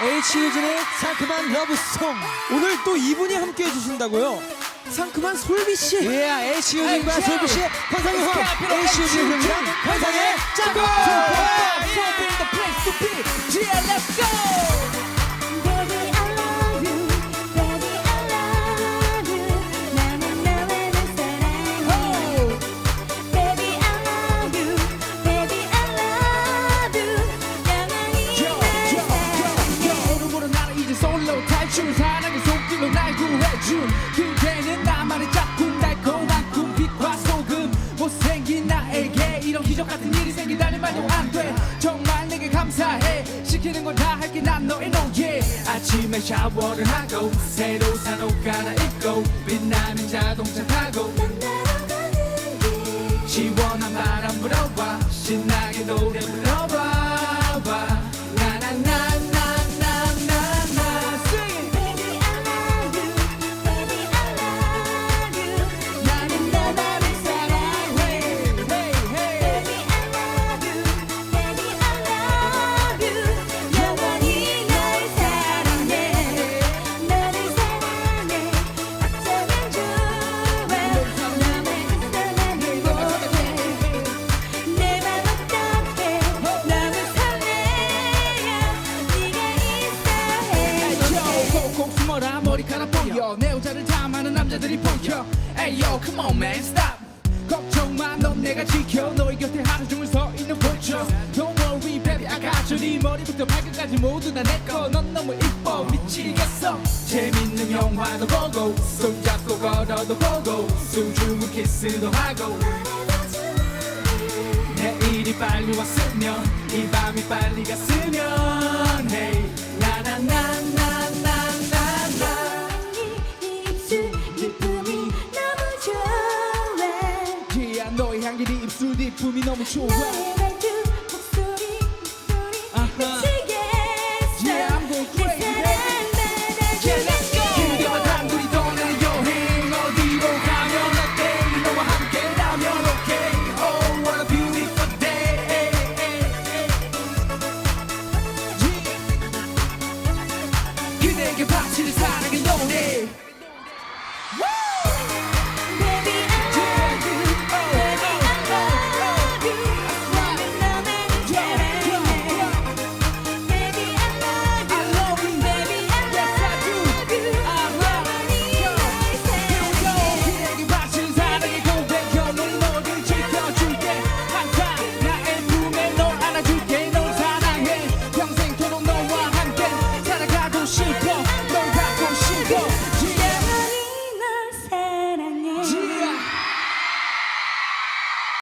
H유진의 상큼한 러브송. 오늘 또 이분이 함께 해주신다고요? 상큼한 솔비 씨. 예, H유진과 H. 솔비씨의 환상의 호흡 H유진 흐름이랑 환상의 짝꿍 탈출 사랑의 속길로 날 구해준 그대는 나만의 짝꿍 달콤한 꿈빛과 소금. 못생긴 나에게 이런 기적 같은 일이 생긴다니 말도 안돼. 정말 내게 감사해. 시키는 건 다 할게 난 너의 노예. 아침에 샤워를 하고 새로 산 옷 갈아입고 빛나는 자동차 타고. 시원한 바람 불어봐 신나게 노래 불러 보여 내 여자를 탐하는 남자들이 보여 에이요 come on man stop. 걱정 마넌 내가 지켜. 너의 곁에 하루 종일 서 있는 보죠 Don't worry baby I got you. 네 머리부터 발끝까지 모두 다 내꺼 넌 너무 이뻐 미치겠어. 재밌는 영화도 보고 손잡고 걸어도 보고 소중한 키스도 하고. 내일이 빨리 왔으면 이 밤이 빨리 갔으면 Oh beautiful day Yeah. 그대에게 바치는 사랑의 노래